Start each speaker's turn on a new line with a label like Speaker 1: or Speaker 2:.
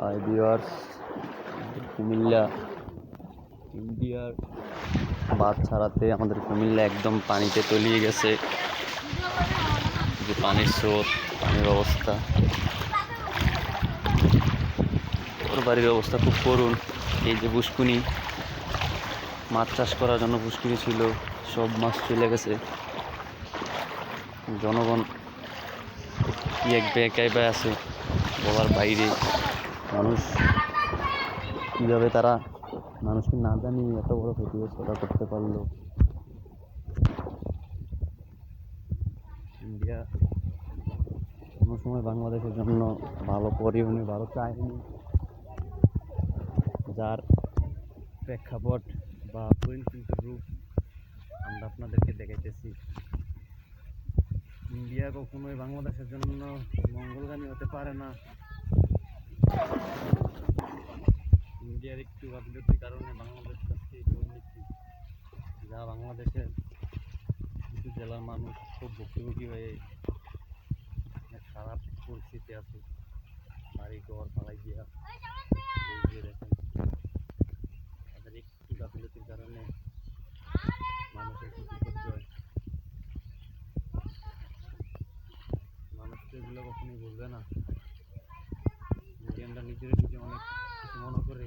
Speaker 1: High Comilla. ইন্ডিয়ার বাদ ছাড়াতে আমাদের কুমিল্লা একদম পানিতে তলিয়ে গেছে। যে পানির স্রোত পানির অবস্থা। ওর বাড়ির অবস্থা খুব করুণ। এই যে পুষ্কুনি মাছ চাষ করার জন্য পুষ্কুনি ছিল সব মাছ চলে গেছে। জনগণ কি এক বে একাই বে আছে বলার বাইরে। মানুষ কীভাবে তারা মানুষকে না জানিয়ে এত বড় ক্ষতিগ্রস্ততা করতে পারল। ইন্ডিয়া কোনো সময় বাংলাদেশের জন্য ভালো করেওনি ভালো চায়নি। যার প্রেক্ষাপট বা পরিণত রূপ আমরা আপনাদেরকে দেখাইতেছি। ইন্ডিয়া কখনোই বাংলাদেশের জন্য মঙ্গলগামী হতে পারে না। ইন্ডিয়ার একটু গাফিলতির কারণে বাংলাদেশ আজকে দুর্নীতি, যা বাংলাদেশের কিছু জেলার মানুষ খুব ভুক্তভোগী হয়ে খারাপ পরিস্থিতি আছে। বাড়ি ঘর পালাই দিয়া দেখেন তাদের একটু গাফিলতির কারণে মানুষের ক্ষতি করতে মানুষ তো এগুলো কখনোই বলবে না। নিজেরা নিজে অনেক মনে করে